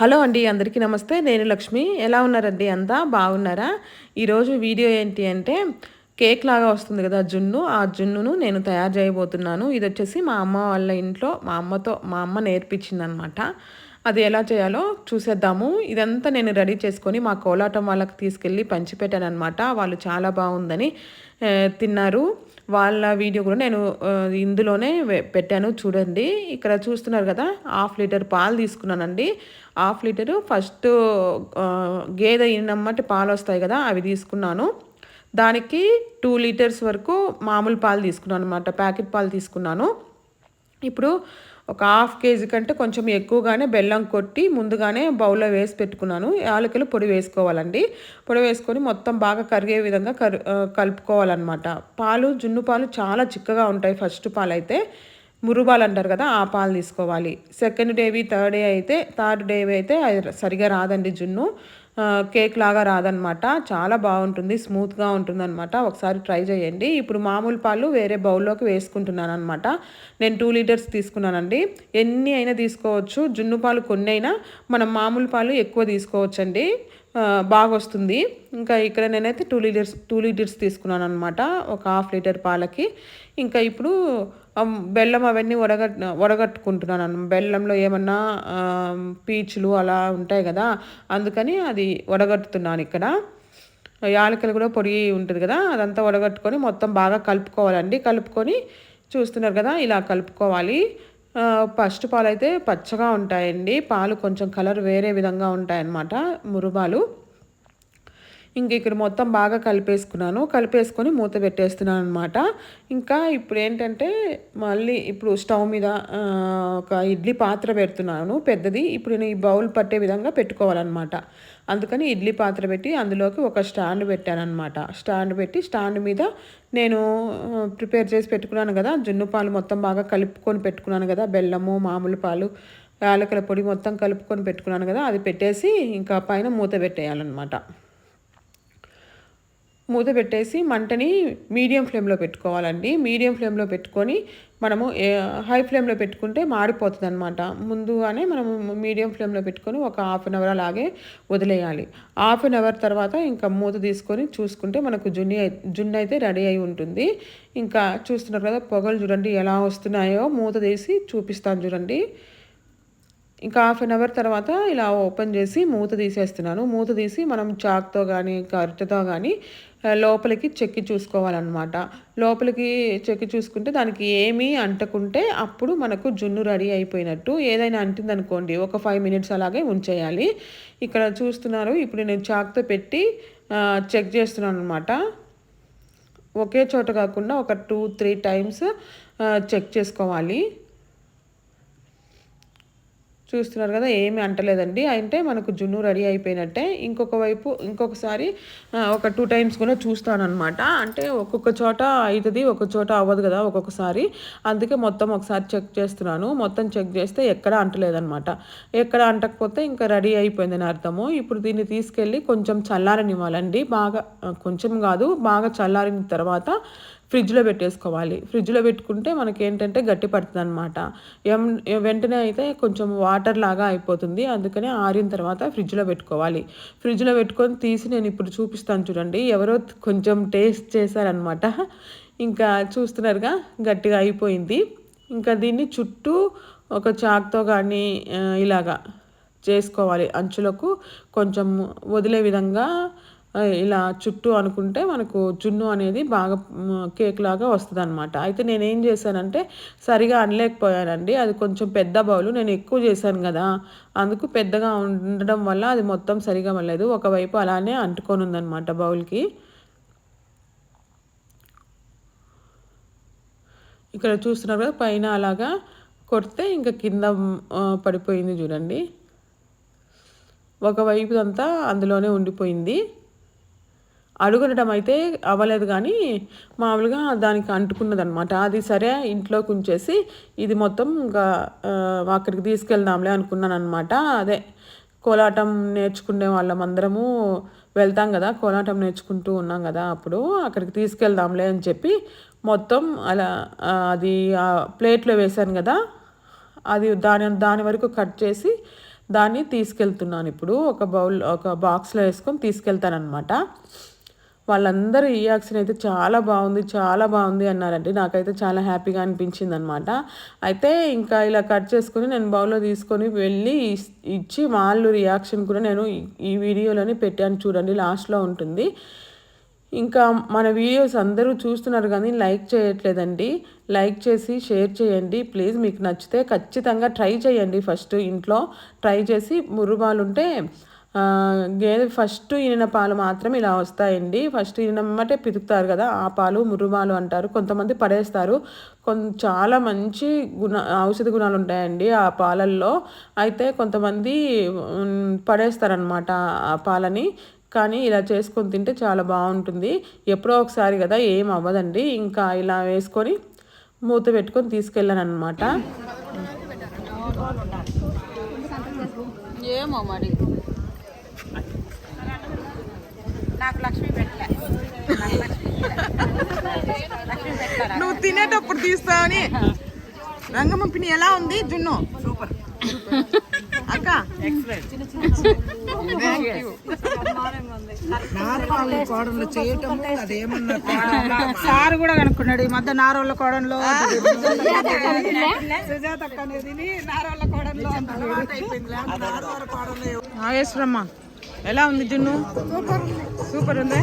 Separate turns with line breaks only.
Hello అండి అందరికీ నమస్తే. నేను లక్ష్మి. ఎలా ఉన్నారండి అంతా? బాగున్నారా? ఈరోజు వీడియో ఏంటి అంటే కేక్ లాగా వస్తుంది కదా జున్ను. ఆ జున్నును నేను తయారు చేయబోతున్నాను. ఇది వచ్చేసి మా అమ్మ వాళ్ళ ఇంట్లో మా అమ్మతో మా అమ్మ నేర్పించింది అనమాట అది ఎలా చేయాలో చూసేద్దాము. ఇదంతా నేను రెడీ చేసుకొని మా కోలాటం వాళ్ళకి తీసుకెళ్ళి పంచిపెట్టాను అనమాట వాళ్ళు చాలా బాగుందని తిన్నారు. వాళ్ళ వీడియో కూడా నేను ఇందులోనే పెట్టాను చూడండి. ఇక్కడ చూస్తున్నారు కదా హాఫ్ లీటర్ పాలు తీసుకున్నానండి. హాఫ్ లీటరు ఫస్ట్ గేదె ఇన్నమ్మటి పాలు వస్తాయి కదా అవి తీసుకున్నాను. దానికి టూ లీటర్స్ వరకు మామూలు పాలు తీసుకున్నాను అనమాట ప్యాకెట్ పాలు తీసుకున్నాను. ఇప్పుడు ఒక హాఫ్ కేజీ కంటే కొంచెం ఎక్కువగానే బెల్లం కొట్టి ముందుగానే బౌల్లో వేసి పెట్టుకున్నాను. యాలకులు పొడి వేసుకోవాలండి. పొడి వేసుకొని మొత్తం బాగా కరిగే విధంగా కలుపుకోవాలన్నమాట. పాలు జున్ను పాలు చాలా చిక్కగా ఉంటాయి ఫస్ట్ పాలు అయితే మురుబాలు అంటారు కదా ఆ పాలు తీసుకోవాలి. సెకండ్ డేవి థర్డ్ డే అయితే థర్డ్ డేవి అయితే అది సరిగా రాదండి జున్ను. కేక్ లాగా రాదనమాట చాలా బాగుంటుంది స్మూత్గా ఉంటుంది అనమాట ఒకసారి ట్రై చేయండి. ఇప్పుడు మామూలు పాలు వేరే బౌల్లోకి వేసుకుంటున్నాను అనమాట నేను టూ లీటర్స్ తీసుకున్నానండి. ఎన్ని అయినా తీసుకోవచ్చు. జున్ను పాలు కొన్ని అయినా మనం మామూలు పాలు ఎక్కువ తీసుకోవచ్చండి. బాగా వస్తుంది ఇంకా ఇక్కడ నేనైతే టూ లీటర్స్ టూ లీటర్స్ తీసుకున్నాను అనమాట ఒక హాఫ్ లీటర్ పాలకి. ఇంకా ఇప్పుడు బెల్లం అవన్నీ వడగట్ వడగట్టుకుంటున్నాను. బెల్లంలో ఏమన్నా పీచులు అలా ఉంటాయి కదా అందుకని అది వడగట్టుతున్నాను ఇక్కడ. యాలకలు కూడా పొడి ఉంటుంది కదా అదంతా వడగట్టుకొని మొత్తం బాగా కలుపుకోవాలండి. కలుపుకొని చూస్తున్నారు కదా ఇలా కలుపుకోవాలి. ఫస్ట్ పాలు అయితే పచ్చగా ఉంటాయండి. పాలు కొంచెం కలర్ వేరే విధంగా ఉంటాయన్నమాట మురుబాలు ఇంక ఇక్కడ మొత్తం బాగా కలిపేసుకున్నాను. కలిపేసుకొని మూత పెట్టేస్తున్నాను అనమాట ఇంకా ఇప్పుడు ఏంటంటే మళ్ళీ ఇప్పుడు స్టవ్ మీద ఒక ఇడ్లీ పాత్ర పెడుతున్నాను. పెద్దది. ఇప్పుడు నేను ఈ బౌల్ పట్టే విధంగా పెట్టుకోవాలన్నమాట. అందుకని ఇడ్లీ పాత్ర పెట్టి అందులోకి ఒక స్టాండ్ పెట్టాను అనమాట స్టాండ్ పెట్టి స్టాండ్ మీద నేను ప్రిపేర్ చేసి పెట్టుకున్నాను కదా. జున్ను పాలు మొత్తం బాగా కలుపుకొని పెట్టుకున్నాను కదా. బెల్లము మామూలు పాలు యాలకల పొడి మొత్తం కలుపుకొని పెట్టుకున్నాను కదా. అది పెట్టేసి ఇంకా పైన మూత పెట్టేయాలన్నమాట. మూత పెట్టేసి మంటని మీడియం ఫ్లేమ్లో పెట్టుకోవాలండి. మీడియం ఫ్లేమ్లో పెట్టుకొని మనము హై ఫ్లేమ్లో పెట్టుకుంటే మాడిపోతుంది అనమాట ముందుగానే మనము మీడియం ఫ్లేమ్లో పెట్టుకొని ఒక హాఫ్ అన్ అవర్ అలాగే వదిలేయాలి. హాఫ్ అన్ అవర్ తర్వాత ఇంకా మూత తీసుకొని చూసుకుంటే మనకు జున్ని జున్ను అయితే రెడీ అయి ఉంటుంది. ఇంకా చూస్తున్నారు కదా పొగలు చూడండి ఎలా వస్తున్నాయో. మూత తీసి చూపిస్తాను చూడండి. ఇంకా హాఫ్ అన్ అవర్ తర్వాత ఇలా ఓపెన్ చేసి మూత తీసేస్తున్నాను. మూత తీసి మనం చాక్తో కానీ కరెక్ట్తో కానీ లోపలికి చెక్కి చూసుకోవాలన్నమాట. లోపలికి చెక్కి చూసుకుంటే దానికి ఏమీ అంటకుంటే అప్పుడు మనకు జున్ను రెడీ అయిపోయినట్టు ఏదైనా అంటిందనుకోండి ఒక ఫైవ్ మినిట్స్ అలాగే ఉంచేయాలి. ఇక్కడ చూస్తున్నారు ఇప్పుడు నేను చాక్తో పెట్టి చెక్ చేస్తున్నాను అనమాట ఒకే చోట కాకుండా ఒక టూ త్రీ టైమ్స్ చెక్ చేసుకోవాలి. చూస్తున్నారు కదా ఏమి అంటలేదండి. అంటే మనకు జున్ను రెడీ అయిపోయినట్టే. ఇంకొక వైపు ఇంకొకసారి ఒక టూ టైమ్స్ కూడా చూస్తానమాట అంటే ఒక్కొక్క చోట అవుతుంది ఒక చోట అవ్వదు కదా ఒక్కొక్కసారి. అందుకే మొత్తం ఒకసారి చెక్ చేస్తున్నాను. మొత్తం చెక్ చేస్తే ఎక్కడ అంటలేదనమాట ఎక్కడ అంటకపోతే ఇంకా రెడీ అయిపోయిందని అర్థము. ఇప్పుడు దీన్ని తీసుకెళ్ళి కొంచెం చల్లారనివ్వాలండి. బాగా కొంచెం కాదు బాగా చల్లారిన తర్వాత ఫ్రిడ్జ్లో పెట్టేసుకోవాలి. ఫ్రిడ్జ్లో పెట్టుకుంటే మనకి ఏంటంటే గట్టి పడుతుంది అనమాట వెంటనే అయితే కొంచెం వాటర్ లాగా అయిపోతుంది. అందుకనే ఆరిన తర్వాత ఫ్రిడ్జ్లో పెట్టుకోవాలి. ఫ్రిడ్జ్లో పెట్టుకొని తీసి నేను ఇప్పుడు చూపిస్తాను చూడండి. ఎవరో కొంచెం టేస్ట్ చేశారనమాట ఇంకా చూస్తున్నారుగా గట్టిగా అయిపోయింది. ఇంకా దీన్ని చుట్టూ ఒక చాక్తో కానీ ఇలాగా చేసుకోవాలి. అంచులకు కొంచెం వదిలే విధంగా ఇలా చుట్టూ అనుకుంటే మనకు జున్ను అనేది బాగా కేక్ లాగా వస్తుంది అనమాట అయితే నేనేం చేశానంటే సరిగా అనలేకపోయానండి. అది కొంచెం పెద్ద బౌలు. నేను ఎక్కువ చేశాను కదా అందుకు పెద్దగా ఉండడం వల్ల అది మొత్తం సరిగా వల్లేదు ఒకవైపు అలానే అంటుకొని ఉందన్నమాట బౌల్కి. ఇక్కడ చూస్తున్నారు కదా పైన అలాగా కొడితే ఇంకా కింద పడిపోయింది చూడండి. ఒకవైపు అంతా అందులోనే ఉండిపోయింది. అడుగనడం అయితే అవ్వలేదు కానీ మామూలుగా దానికి అంటుకున్నదనమాట అది సరే ఇంట్లోకి ఉంచేసి ఇది మొత్తం ఇంకా అక్కడికి తీసుకెళ్దాంలే అనుకున్నాను అనమాట అదే కోలాటం నేర్చుకునే వాళ్ళం అందరము వెళ్తాం కదా కోలాటం నేర్చుకుంటూ ఉన్నాం కదా అప్పుడు అక్కడికి తీసుకెళ్దాంలే అని చెప్పి మొత్తం అలా అది ప్లేట్లో వేశాను కదా అది దాని దాని వరకు కట్ చేసి దాన్ని తీసుకెళ్తున్నాను. ఇప్పుడు ఒక బౌల్ ఒక బాక్స్లో వేసుకొని తీసుకెళ్తానమాట వాళ్ళందరూ ఈ యాక్షన్ అయితే చాలా బాగుంది చాలా బాగుంది అన్నారండి. నాకైతే చాలా హ్యాపీగా అనిపించింది అనమాట అయితే ఇంకా ఇలా కట్ చేసుకుని నేను బౌల్లో తీసుకొని వెళ్ళి ఇచ్చి వాళ్ళు రియాక్షన్ కూడా నేను ఈ- వీడియోలోనే పెట్టాను చూడండి లాస్ట్లో ఉంటుంది. ఇంకా మన వీడియోస్ అందరూ చూస్తున్నారు కానీ లైక్ చేయట్లేదండి. లైక్ చేసి షేర్ చేయండి. ప్లీజ్ మీకు నచ్చితే ఖచ్చితంగా ట్రై చేయండి ఫస్ట్ ఇంట్లో. ట్రై చేసి మురుబాలు ఉంటే గేదె ఫస్ట్ ఈనిన పాలు మాత్రం ఇలా వస్తాయండి. ఫస్ట్ ఈనమ్మటే పితుకుతారు కదా ఆ పాలు మురుమాలు అంటారు. కొంతమంది పడేస్తారు. కొం చాలా మంచి గుణ ఔషధ గుణాలు ఉంటాయండి ఆ పాలల్లో. అయితే కొంతమంది పడేస్తారనమాట ఆ పాలని. కానీ ఇలా చేసుకొని తింటే చాలా బాగుంటుంది. ఎప్పుడో ఒకసారి కదా ఏం అవ్వదండి. ఇంకా ఇలా వేసుకొని మూత పెట్టుకొని తీసుకెళ్ళాను అనమాట
ఏమో మరి. నాకు లక్ష్మి పెట్టలే.
నువ్వు తినేటప్పుడు తీస్తావని రంగమ్మ పిన్ని ఎలా ఉంది? జున్ను? సూపర్. అక్క? సార్ కూడా కనుక్కున్నాడు ఈ మధ్య నారోళ్ళ కోడంలో నాగేశ్వరమ్మ. ఎలా ఉంది జున్ను? సూపర్ ఉంది.